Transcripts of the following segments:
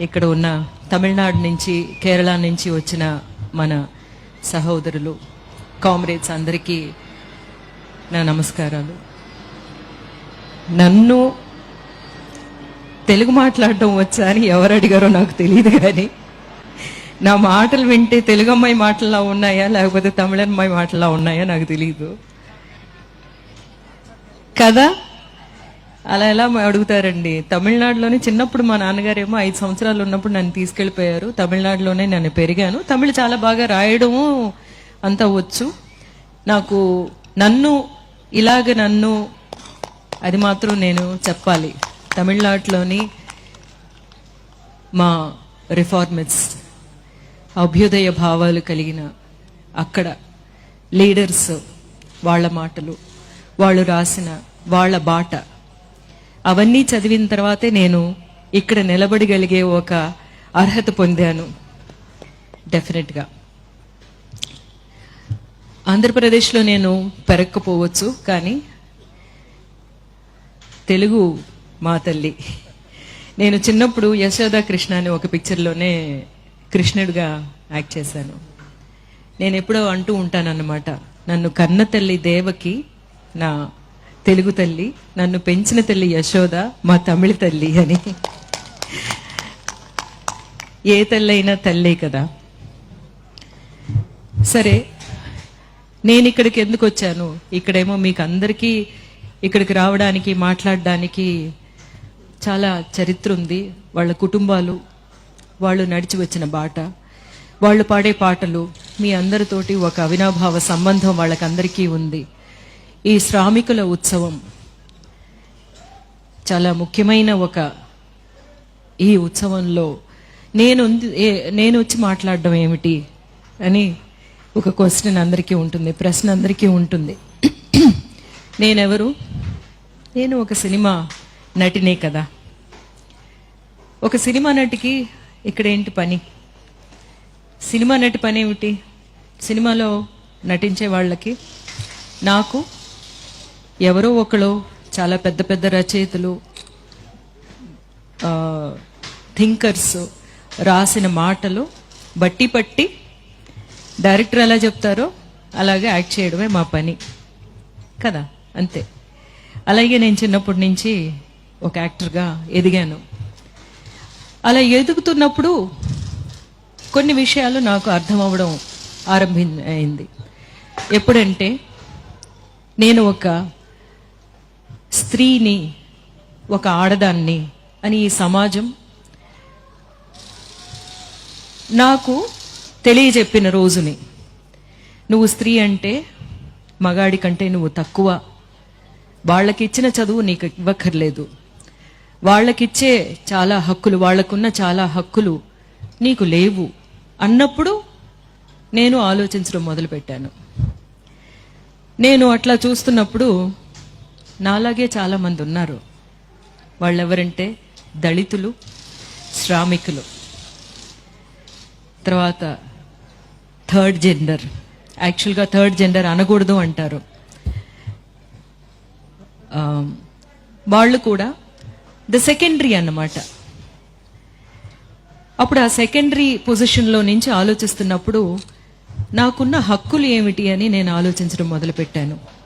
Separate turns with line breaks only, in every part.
ఇక్కడ ఉన్న తమిళనాడు నుంచి కేరళ నుంచి వచ్చిన మన సహోదరులు కామ్రేడ్స్ అందరికీ నా నమస్కారాలు. నన్ను తెలుగు మాట్లాడటం వచ్చా అని ఎవరు అడిగారో నాకు తెలియదు కానీ నా మాటలు వింటే తెలుగు అమ్మాయి మాటల్లో ఉన్నాయా లేకపోతే తమిళ అమ్మాయి మాటల్లో ఉన్నాయా నాకు తెలియదు కదా? అలా ఎలా అడుగుతారండి? తమిళనాడులోనే చిన్నప్పుడు మా నాన్నగారేమో ఐదు సంవత్సరాలు ఉన్నప్పుడు నన్ను తీసుకెళ్ళిపోయారు తమిళనాడులోనే నేను పెరిగాను. తమిళ చాలా బాగా రాయడము అంతా వచ్చు. నాకు నన్ను ఇలాగ నన్ను అది మాత్రం నేను చెప్పాలి. తమిళనాడులోని మా రిఫార్మిట్స్ అభ్యుదయ భావాలు కలిగిన అక్కడ లీడర్స్ వాళ్ళ మాటలు వాళ్ళు రాసిన వాళ్ళ బాట అవన్నీ చదివిన తర్వాతే నేను ఇక్కడ నిలబడగలిగే ఒక అర్హత పొందాను. డెఫినెట్గా ఆంధ్రప్రదేశ్లో నేను పెరక్కపోవచ్చు కానీ తెలుగు మా తల్లి. నేను చిన్నప్పుడు యశోద కృష్ణ అని ఒక పిక్చర్లోనే కృష్ణుడిగా యాక్ట్ చేశాను. నేను ఎప్పుడో అంటూ ఉంటానన్నమాట నన్ను కన్న తల్లి దేవకి నా తెలుగు తల్లి నన్ను పెంచిన తల్లి యశోద మా తమిళ తల్లి అని. ఏ తల్లైనా తల్లే కదా. సరే నేను ఇక్కడికి ఎందుకు వచ్చాను? ఇక్కడేమో మీకు అందరికీ ఇక్కడికి రావడానికి మాట్లాడడానికి చాలా చరిత్ర ఉంది. వాళ్ళ కుటుంబాలు వాళ్ళు నడిచి వచ్చిన బాట. వాళ్ళు పాడే పాటలు మీ అందరితోటి ఒక అవినాభావ సంబంధం వాళ్ళకందరికీ ఉంది. ఈ శ్రామికుల ఉత్సవం చాలా ముఖ్యమైన ఒక ఈ ఉత్సవంలో నేను నేను వచ్చి మాట్లాడడం ఏమిటి అని ఒక క్వశ్చన్ అందరికీ ఉంటుంది ప్రశ్న అందరికీ ఉంటుంది. నేనెవరు? నేను ఒక సినిమా నటినే కదా. ఒక సినిమా నటికి ఇక్కడ ఏంటి పని? సినిమా నటి పని ఏమిటి? సినిమాలో నటించే వాళ్ళకి నాకు ఎవరో ఒకరు చాలా పెద్ద పెద్ద రచయితలు థింకర్స్ రాసిన మాటలు బట్టి పట్టి డైరెక్టర్ ఎలా చెప్తారో అలాగే యాక్ట్ చేయడమే మా పని. కదా? అంతే. అలాగే నేను చిన్నప్పటి నుంచి ఒక యాక్టర్గా ఎదిగాను. అలా ఎదుగుతున్నప్పుడు కొన్ని విషయాలు నాకు అర్థం అవ్వడం ఆరంభి అయింది ఎప్పుడంటే నేను ఒక స్త్రీని ఒక ఆడదాన్ని అని ఈ సమాజం నాకు తెలియజెప్పిన రోజుని. నువ్వు స్త్రీ అంటే మగాడి కంటే నువ్వు తక్కువ. వాళ్ళకిచ్చిన చదువు నీకు ఇవ్వక్కర్లేదు. వాళ్ళకిచ్చే చాలా హక్కులు వాళ్ళకున్న చాలా హక్కులు నీకు లేవు అన్నప్పుడు నేను ఆలోచించడం మొదలుపెట్టాను. నేను అట్లా చూస్తున్నప్పుడు నాలాగే చాలా మంది ఉన్నారు. వాళ్ళెవరంటే దళితులు శ్రామికులు. తర్వాత థర్డ్ జెండర్. యాక్చువల్గా థర్డ్ జెండర్ అనకూడదు అంటారు. వాళ్ళు కూడా ద సెకండరీ అన్నమాట. అప్పుడు ఆ సెకండరీ పొజిషన్లో నుంచి ఆలోచిస్తున్నప్పుడు నాకున్న హక్కులు ఏమిటి అని నేను ఆలోచించడం మొదలుపెట్టాను.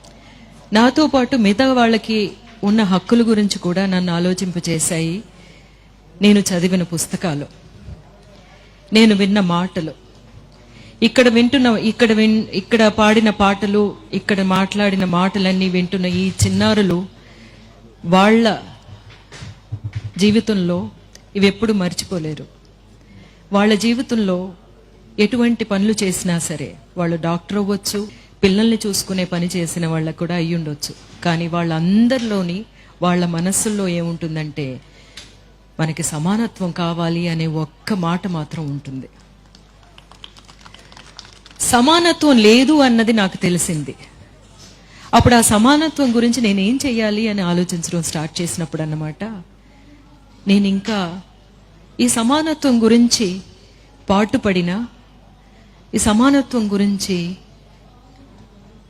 నాతో పాటు మిగతా వాళ్ళకి ఉన్న హక్కుల గురించి కూడా నన్ను ఆలోచింపజేశాయి. నేను చదివిన పుస్తకాలు. నేను విన్న మాటలు. ఇక్కడ వింటున్న ఇక్కడ విన్ ఇక్కడ పాడిన పాటలు ఇక్కడ మాట్లాడిన మాటలన్నీ వింటున్న ఈ చిన్నారులు వాళ్ళ జీవితంలో ఇవి ఎప్పుడు మర్చిపోలేరు. వాళ్ళ జీవితంలో ఎటువంటి పనులు చేసినా సరే వాళ్ళు డాక్టర్ అవ్వచ్చు పిల్లల్ని చూసుకునే పని చేసిన వాళ్ళకు కూడా అయ్యి ఉండొచ్చు. కానీ వాళ్ళందరిలోని వాళ్ళ మనస్సుల్లో ఏముంటుందంటే మనకి సమానత్వం కావాలి అనే ఒక్క మాట మాత్రం ఉంటుంది. సమానత్వం లేదు అన్నది నాకు తెలిసింది. అప్పుడు ఆ సమానత్వం గురించి నేను ఏం అని ఆలోచించడం స్టార్ట్ చేసినప్పుడు అన్నమాట నేను ఇంకా ఈ సమానత్వం గురించి పాటుపడిన ఈ సమానత్వం గురించి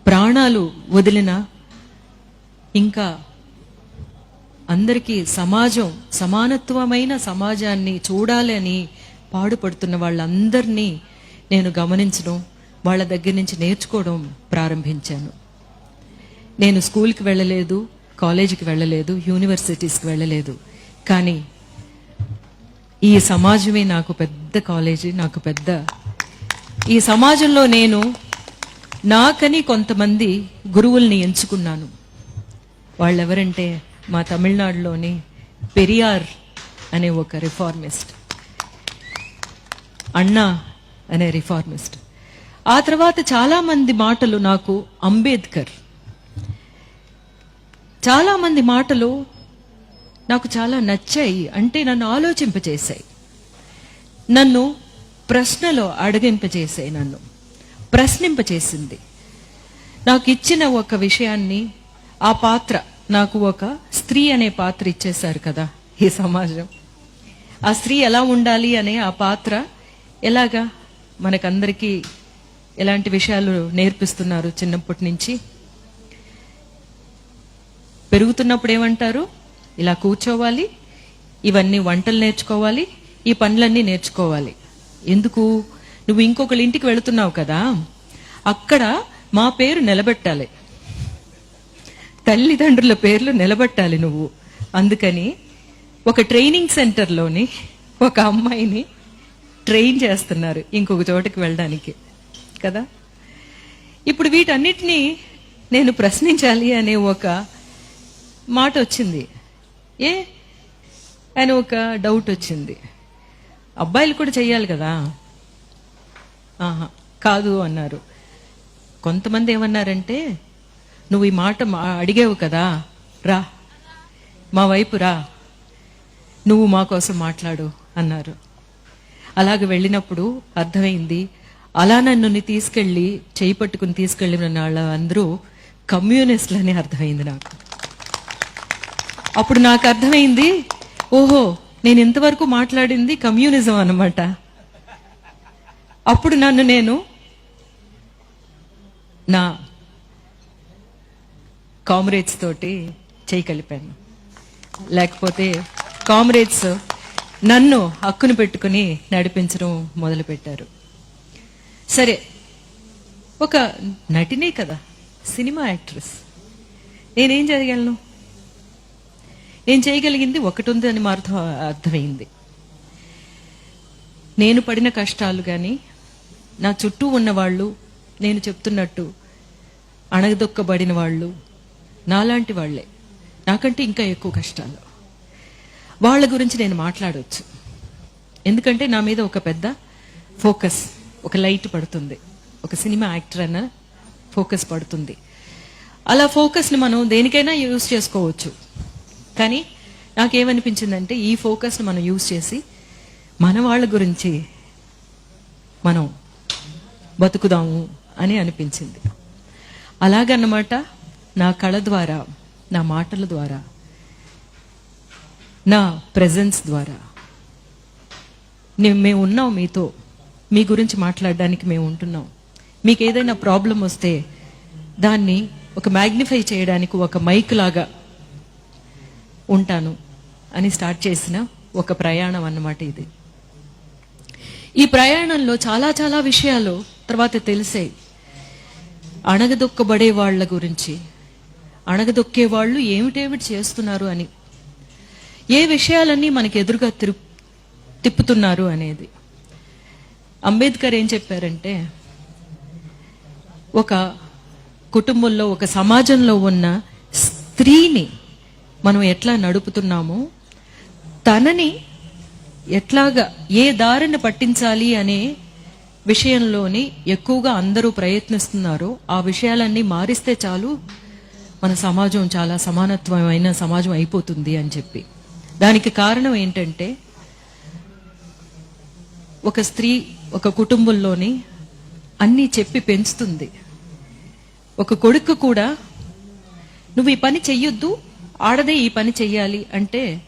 ప్రాణాలు వదిలిన ఇంకా అందరికీ సమాజం సమానత్వమైన సమాజాన్ని చూడాలని పాడుపడుతున్న వాళ్ళందరినీ నేను గమనించడం వాళ్ళ దగ్గర నుంచి నేర్చుకోవడం ప్రారంభించాను. నేను స్కూల్కి వెళ్ళలేదు కాలేజీకి వెళ్ళలేదు యూనివర్సిటీస్కి వెళ్ళలేదు. కానీ ఈ సమాజమే నాకు పెద్ద కాలేజీ నాకు పెద్ద ఈ సమాజంలో నేను నాకని కొంతమంది గురువుల్ని ఎంచుకున్నాను. వాళ్ళెవరంటే మా తమిళనాడులోని పెరియార్ అనే ఒక రిఫార్మిస్ట్. అన్నా అనే రిఫార్మిస్ట్. ఆ తర్వాత చాలామంది మాటలు నాకు అంబేద్కర్. చాలామంది మాటలు నాకు చాలా నచ్చాయి అంటే నన్ను ఆలోచింపచేశాయి నన్ను ప్రశ్నలో అడగింపచేసాయి నన్ను. ప్రశ్నింపచేసింది. నాకు ఇచ్చిన ఒక విషయాన్ని ఆ పాత్ర నాకు ఒక స్త్రీ అనే పాత్ర ఇచ్చేశారు కదా ఈ సమాజం. ఆ స్త్రీ ఎలా ఉండాలి అనే ఆ పాత్ర ఎలాగా మనకందరికీ ఎలాంటి విషయాలు నేర్పిస్తున్నారు చిన్నప్పటి నుంచి? పెరుగుతున్నప్పుడు ఏమంటారు? ఇలా కూర్చోవాలి ఇవన్నీ వంటలు నేర్చుకోవాలి ఈ పనులన్నీ నేర్చుకోవాలి. ఎందుకు? నువ్వు ఇంకొకళ్ళ ఇంటికి వెళుతున్నావు కదా అక్కడ మా పేరు నిలబెట్టాలి. తల్లిదండ్రుల పేర్లు నిలబెట్టాలి నువ్వు. అందుకని ఒక ట్రైనింగ్ సెంటర్లోని ఒక అమ్మాయిని ట్రైన్ చేస్తున్నారు ఇంకొక చోటకి వెళ్ళడానికి కదా? ఇప్పుడు వీటన్నిటినీ నేను ప్రశ్నించాలి అనే ఒక మాట వచ్చింది. ఏ? అని ఒక డౌట్ వచ్చింది. అబ్బాయిలు కూడా చేయాలి కదా? కాదు అన్నారు. కొంతమంది ఏమన్నారంటే నువ్వు ఈ మాట అడిగావు కదా రా. మా వైపు రా. నువ్వు మా కోసం మాట్లాడు అన్నారు. అలాగ వెళ్ళినప్పుడు అర్థమైంది అలా నన్ను తీసుకెళ్ళి చేయి పట్టుకుని తీసుకెళ్ళిన వాళ్ళ అందరూ కమ్యూనిస్టులని అర్థమైంది నాకు. అప్పుడు నాకు అర్థమైంది ఓహో నేను ఇంతవరకు మాట్లాడింది కమ్యూనిజం అన్నమాట. అప్పుడు నన్ను నేను నా కామ్రేడ్స్ తోటి చేయి కలిపాను లేకపోతే కామ్రేడ్స్ నన్ను హక్కును పెట్టుకుని నడిపించడం మొదలుపెట్టారు. సరే ఒక నటినే కదా సినిమా యాక్ట్రెస్. నేనేం చేయగలను? నేను చేయగలిగింది ఒకటి ఉంది అని అర్థం అర్థమైంది. నేను పడిన కష్టాలు కానీ నా చుట్టూ ఉన్న వాళ్ళు నేను చెప్తున్నట్టు అణగదొక్కబడిన వాళ్ళు నాలాంటి వాళ్ళే. నాకంటే ఇంకా ఎక్కువ కష్టాలు. వాళ్ళ గురించి నేను మాట్లాడవచ్చు ఎందుకంటే నా మీద ఒక పెద్ద ఫోకస్ ఒక లైట్ పడుతుంది. ఒక సినిమా యాక్టర్ అన్న ఫోకస్ పడుతుంది. అలా ఫోకస్ని మనం దేనికైనా యూజ్ చేసుకోవచ్చు. కానీ నాకేమనిపించిందంటే ఈ ఫోకస్ని మనం యూజ్ చేసి మన వాళ్ళ గురించి మనం బతుకుదాము అని అనిపించింది. అలాగన్నమాట నా కళ ద్వారా నా మాటల ద్వారా నా ప్రెజెన్స్ ద్వారా. నేను మేము ఉన్నాం మీతో మీ గురించి మాట్లాడడానికి మేము ఉంటున్నాం. మీకు ఏదైనా ప్రాబ్లం వస్తే దాన్ని ఒక మ్యాగ్నిఫై చేయడానికి ఒక మైక్ లాగా ఉంటాను అని స్టార్ట్ చేసిన ఒక ప్రయాణం అన్నమాట ఇది. ఈ ప్రయాణంలో చాలా చాలా విషయాలు తర్వాత తెలిసే అణగదొక్కబడే వాళ్ళ గురించి. అణగదొక్కే వాళ్ళు ఏమిటేమిటి చేస్తున్నారు అని. ఏ విషయాలన్నీ మనకి ఎదురుగా తిరు తిప్పుతున్నారు అనేది. అంబేద్కర్ ఏం చెప్పారంటే ఒక కుటుంబంలో ఒక సమాజంలో ఉన్న స్త్రీని మనం ఎట్లా నడుపుతున్నామో తనని ఎట్లాగా ఏ దారిని పట్టించాలి అనే విషయంలోని ఎక్కువగా అందరూ ప్రయత్నిస్తున్నారో. ఆ విషయాలన్నీ మారిస్తే చాలు మన సమాజం చాలా సమానత్వమైన సమాజం అయిపోతుంది అని చెప్పి. దానికి కారణం ఏంటంటే ఒక స్త్రీ ఒక కుటుంబంలోని అన్నీ చెప్పి పెంచుతుంది. ఒక కొడుకు కూడా నువ్వు ఈ పని చెయ్యొద్దు ఆడదే ఈ పని చెయ్యాలి అంటే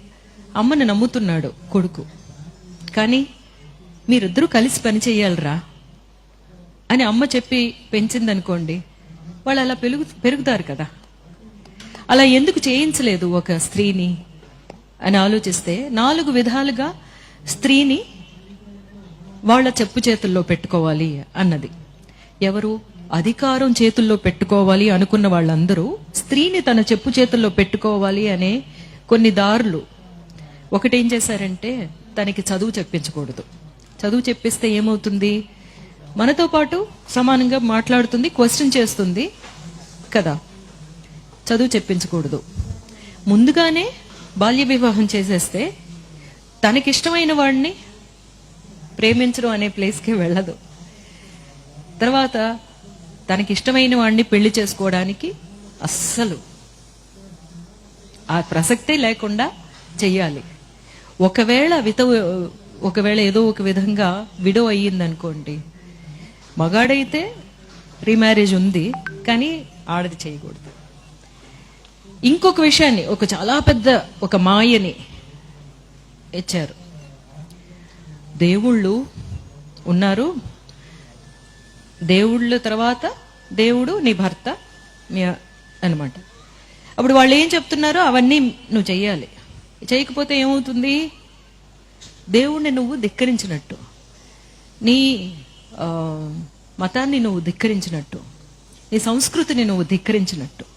అమ్మని నమ్ముతున్నాడు కొడుకు. కానీ మీరిద్దరూ కలిసి పని చేయాలిరా అని అమ్మ చెప్పి పెంచిందనుకోండి వాళ్ళు అలా పెరుగు పెరుగుతారు కదా. అలా ఎందుకు చేయించలేదు ఒక స్త్రీని అని ఆలోచిస్తే నాలుగు విధాలుగా స్త్రీని వాళ్ళ చెప్పు చేతుల్లో పెట్టుకోవాలి అన్నది. ఎవరు అధికారం చేతుల్లో పెట్టుకోవాలి అనుకున్న వాళ్ళందరూ స్త్రీని తన చెప్పు చేతుల్లో పెట్టుకోవాలి అనే కొన్ని దారులు. ఒకటేం చేశారంటే తనకి చదువు చెప్పించకూడదు. చదువు చెప్పిస్తే ఏమవుతుంది? మనతో పాటు సమానంగా మాట్లాడుతుంది క్వశ్చన్ చేస్తుంది కదా. చదువు చెప్పించకూడదు. ముందుగానే బాల్య వివాహం చేసేస్తే తనకిష్టమైన వాడిని ప్రేమించడం అనే ప్లేస్కి వెళ్ళదు. తర్వాత తనకిష్టమైన వాడిని పెళ్ళి చేసుకోవడానికి అస్సలు ఆ ప్రసక్తే లేకుండా చెయ్యాలి. ఒకవేళ విత ఒకవేళ ఏదో ఒక విధంగా విడో అయ్యిందనుకోండి మగాడైతే రీమ్యారేజ్ ఉంది కానీ ఆడది చేయకూడదు. ఇంకొక విషయాన్ని ఒక చాలా పెద్ద ఒక మాయని ఇచ్చారు. దేవుళ్ళు ఉన్నారు. దేవుళ్ళ తర్వాత దేవుడు నీ భర్త మీ అనమాట అప్పుడు వాళ్ళు ఏం చెప్తున్నారో అవన్నీ నువ్వు చెయ్యాలి. చేయకపోతే ఏమవుతుంది? దేవుణ్ణి నువ్వు ధిక్కరించినట్టు. నీ మతాన్ని నువ్వు ధిక్కరించినట్టు. నీ సంస్కృతిని నువ్వు ధిక్కరించినట్టు.